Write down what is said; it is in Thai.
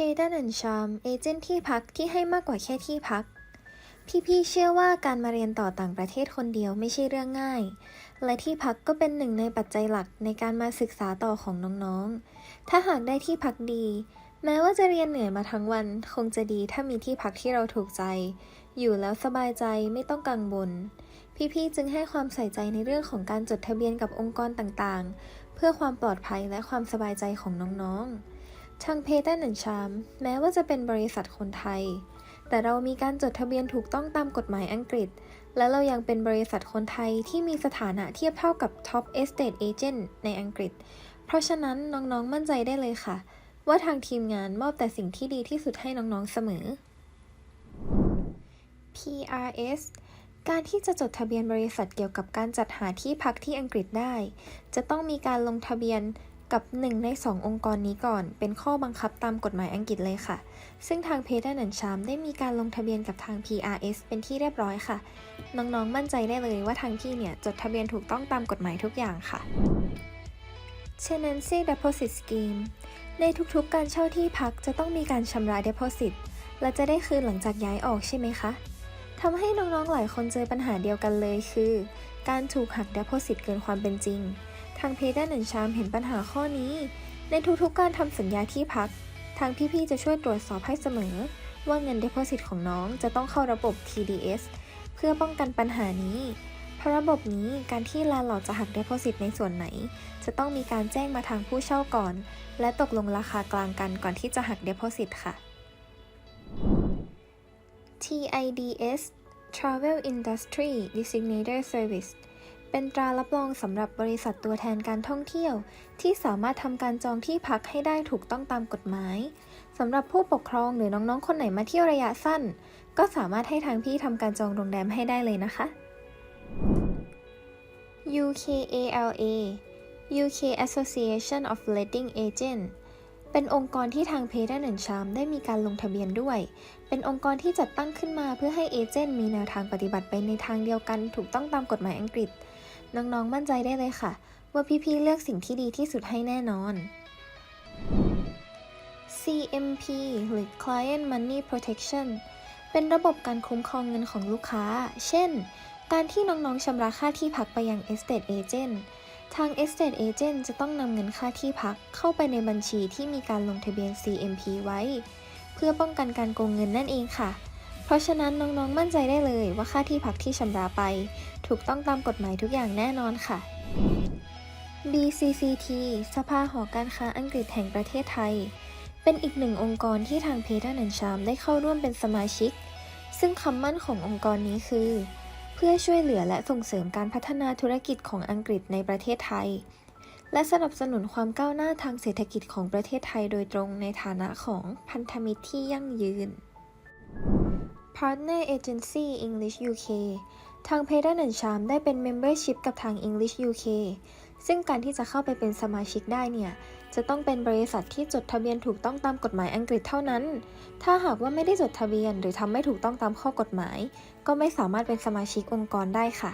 Hayden and Charm เอเจนต์ที่พักที่ให้มากกว่าแค่ที่พัก พี่ๆเชื่อว่าการมาเรียนต่อต่างประเทศคนเดียวไม่ใช่เรื่องง่าย และที่พักก็เป็นหนึ่งในปัจจัยหลักในการมาศึกษาต่อของน้องๆ ถ้าหากได้ที่พักดี แม้ว่าจะเรียนเหนื่อยมาทั้งวัน คงจะดีถ้ามีที่พักที่เราถูกใจ อยู่แล้วสบายใจไม่ต้องกังวล พี่ๆจึงให้ความใส่ใจในเรื่องของการจดทะเบียนกับองค์กรต่างๆ เพื่อความปลอดภัยและความสบายใจของน้องๆ ทางเพเตอร์นันชามแม้ว่าจะเป็นบริษัทคนไทย แต่เรามีการจดทะเบียนถูกต้องตามกฎหมายอังกฤษ และเรายังเป็นบริษัทคนไทยที่มีสถานะเทียบเท่ากับ Top Estate Agent ในอังกฤษ เพราะฉะนั้นน้องๆมั่นใจได้เลยค่ะ ว่าทางทีมงานมอบแต่สิ่งที่ดีที่สุดให้น้องๆเสมอ PRS การที่จะจดทะเบียนบริษัทเกี่ยวกับการจัดหาที่พักที่อังกฤษได้ จะต้องมีการลงทะเบียน กับหนึ่งในสององค์กรนี้ก่อน เป็นข้อบังคับตามกฎหมายอังกฤษเลยค่ะ ซึ่งทางเพ t e r นันชามได้มีการลงทะเบียนกับทาง PRS เป็นที่เรียบร้อยค่ะ น้องๆ มั่นใจได้เลยว่าทางพี่เนี่ย จดทะเบียนถูกต้องตามกฎหมายทุกอย่างค่ะ Tenancy Deposit Scheme ในทุกๆ การเช่าที่พักจะต้องมีการชำระ Deposit และจะได้คืนหลังจากย้ายออกใช่ไหมคะทำให้น้องๆ หลายคนเจอปัญหาเดียวกันเลยคือ การถูกหัก Deposit เกินความเป็นจริง ทางเพดานนันชามเห็นปัญหาข้อนี้ ในทุกๆการทำสัญญาที่พัก ทางพี่ๆจะช่วยตรวจสอบให้เสมอ ว่าเงิน Deposit ของน้องจะต้องเข้าระบบ TDS เพื่อป้องกันปัญหานี้ เพราะระบบนี้การที่ลาหลอจะหัก Deposit ในส่วนไหน จะต้องมีการแจ้งมาทางผู้เช่าก่อน และตกลงราคากลางกันก่อนที่จะหัก Deposit ค่ะ TIDS Travel Industry Designator Service เป็นตรารับรองสำหรับบริษัทตัวแทนการท่องเที่ยว ที่สามารถทำการจองที่พักให้ได้ถูกต้องตามกฎหมายสำหรับผู้ปกครองหรือน้องๆ คนไหนมาเที่ยวระยะสั้น ก็สามารถให้ทางพี่ทำการจองโรงแรมให้ได้เลยนะคะ UKALA UK Association of Letting Agent เป็นองค์กรที่ทางเพดานนันชามได้มีการลงทะเบียนด้วย เป็นองค์กรที่จัดตั้งขึ้นมาเพื่อให้เอเจนต์มีแนวทางปฏิบัติไปในทางเดียวกันถูกต้องตามกฎหมายอังกฤษ น้องๆมั่นใจได้เลยค่ะ ว่าพี่ๆเลือกสิ่งที่ดีที่สุดให้แน่นอน CMP หรือ Client Money Protection เป็นระบบการคุ้มครองเงินของลูกค้า เช่น การที่น้องๆชำระค่าที่พักไปยัง Estate Agent ทาง Estate Agent จะต้องนำเงินค่าที่พักเข้าไปในบัญชีที่มีการลงทะเบียน CMP ไว้ เพื่อป้องกันการโกงเงินนั่นเองค่ะ เพราะฉะนั้นน้องๆมั่นใจได้เลยว่าค่าที่พักที่ชำระไป ถูกต้องตามกฎหมายทุกอย่างแน่นอนค่ะ BCCT สภาหอการค้าอังกฤษแห่งประเทศไทย เป็นอีกหนึ่งองค์กรที่ทางเพเทอร์นันชามได้เข้าร่วมเป็นสมาชิก ซึ่งคำมั่นขององค์กรนี้คือ เพื่อช่วยเหลือและส่งเสริมการพัฒนาธุรกิจของอังกฤษในประเทศไทย และสนับสนุนความก้าวหน้าทางเศรษฐกิจของประเทศไทยโดยตรงในฐานะของพันธมิตรที่ยั่งยืน Partner Agency English UK ทางเพดานนันชามได้เป็น Membership กับทาง English UK ซึ่งการที่จะเข้าไปเป็นสมาชิกได้เนี่ย จะต้องเป็นบริษัทที่จดทะเบียนถูกต้องตามกฎหมายอังกฤษเท่านั้น ถ้าหากว่าไม่ได้จดทะเบียนหรือทำไม่ถูกต้องตามข้อกฎหมาย ก็ไม่สามารถเป็นสมาชิกองค์กรได้ค่ะ